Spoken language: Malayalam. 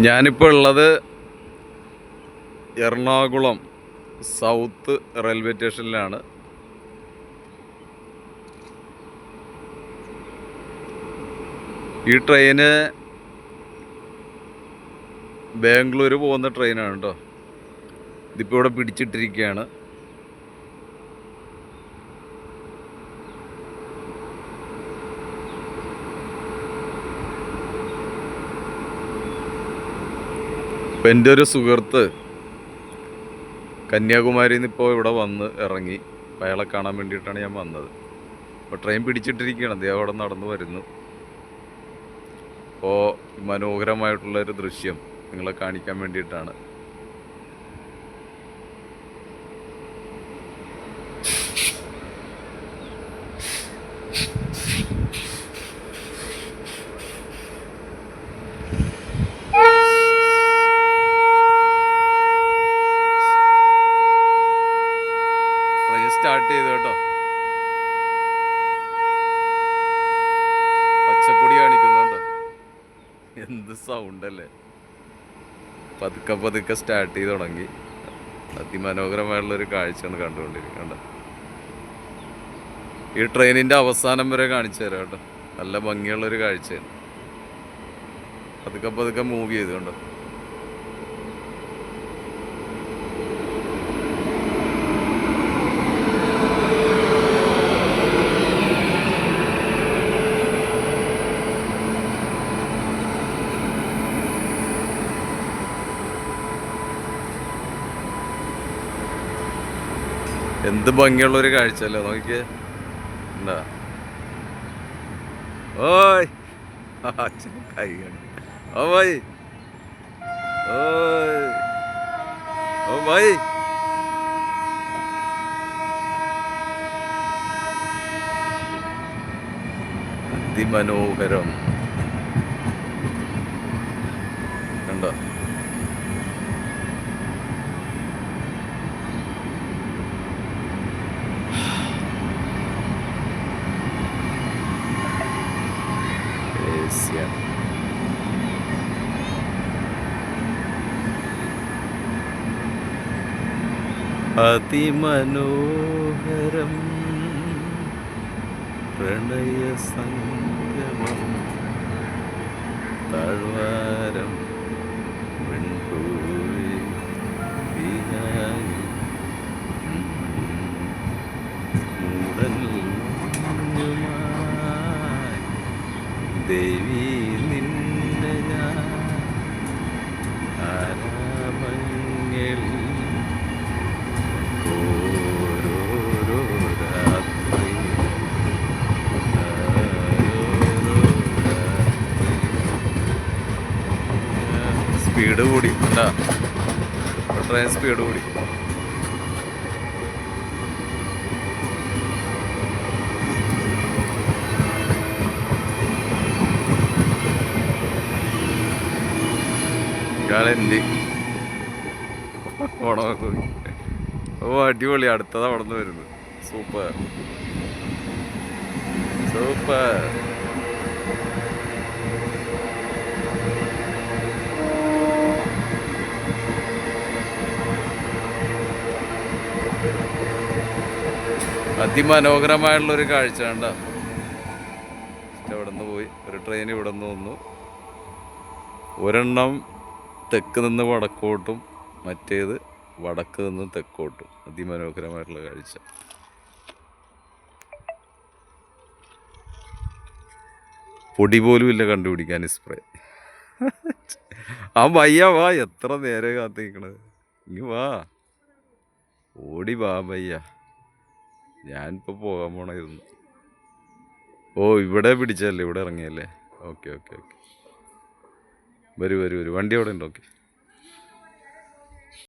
ഞാനിപ്പോൾ ഉള്ളത് എറണാകുളം സൗത്ത് റെയിൽവേ സ്റ്റേഷനിലാണ്. ഈ ട്രെയിന് ബാംഗ്ലൂർ പോകുന്ന ട്രെയിനാണ് കേട്ടോ ഇതിപ്പോൾ ഇവിടെ പിടിച്ചിട്ടിരിക്കുകയാണ് ഇപ്പം എന്റെ ഒരു സുഹൃത്ത് കന്യാകുമാരിയിൽ നിന്ന് ഇപ്പോൾ ഇവിടെ വന്ന് ഇറങ്ങി. അപ്പോൾ അയാളെ കാണാൻ വേണ്ടിയിട്ടാണ് ഞാൻ വന്നത്. അപ്പോൾ ട്രെയിൻ പിടിച്ചിട്ടിരിക്കുകയാണ്. അദ്ദേഹം അവിടെ നടന്നു വരുന്നു. അപ്പോൾ മനോഹരമായിട്ടുള്ളൊരു ദൃശ്യം നിങ്ങളെ കാണിക്കാൻ വേണ്ടിയിട്ടാണ് ട്രെയിൻ സ്റ്റാർട്ട് ചെയ്തു കേട്ടോ പച്ചക്കൊടി കാണിക്കുന്നുണ്ടോ സൗണ്ട് അല്ലേ? പതുക്കെ പതുക്കെ സ്റ്റാർട്ട് ചെയ്ത് തുടങ്ങി. അതിമനോഹരമായിട്ടുള്ളൊരു കാഴ്ചയാണ് കണ്ടുകൊണ്ടിരിക്കുന്നത് കണ്ടോ? ഈ ട്രെയിനിന്റെ അവസാനം വരെ കാണിച്ചു തരാം കേട്ടോ. നല്ല ഭംഗിയുള്ളൊരു കാഴ്ചയാണ്. പതുക്കെ പതുക്കെ മൂവ് ചെയ്ത് കണ്ടോ എന്ത് ഭംഗിയുള്ളൊരു കാഴ്ച അല്ലേ നോക്കിയേ എന്താ? ഓയ്. കൈ ഓ ഭായി ഓയ്. ഓ ഭായി അതിമനോഹരം കണ്ടോ ഏസ്യ അതിമനോഹരം പ്രണയസംഗമം താഴ്വാരം വെൺപൂവേ, വീണായി, സ്പീഡ് കൂടി എന്താ ട്രെയിൻ സ്പീഡ് കൂടി ഇയാളെന്ത് ഓ അടിപൊളി. അടുത്തത് അവിടെ നിന്ന് വരുന്നത്. സൂപ്പർ. സൂപ്പർ. അതിമനോഹരമായിട്ടുള്ളൊരു കാഴ്ച കണ്ടോ അവിടെ നിന്ന് പോയി. ഒരു ട്രെയിൻ ഇവിടെ നിന്ന് വന്നു. ഒരെണ്ണം തെക്ക് നിന്ന് വടക്കോട്ടും മറ്റേത് വടക്ക് നിന്ന് തെക്കോട്ടും. അതിമനോഹരമായിട്ടുള്ള കാഴ്ച. പൊടി പോലും ഇല്ല കണ്ടുപിടിക്കാൻ സ്പ്രേ ആ വയ്യ വാ എത്ര നേരെ കാത്തിരിക്കണത്. ഇങ്ങ് വാ. ഓടി വാ വയ്യ. ഞാനിപ്പോൾ പോകാൻ പോണായിരുന്നു. ഓ ഇവിടെ പിടിച്ചല്ലേ ഇവിടെ ഇറങ്ങിയല്ലേ ഓക്കെ ഓക്കെ ഓക്കെ. വരൂ വരൂ വരൂ. വണ്ടി അവിടെ ഉണ്ട് ഓക്കെ.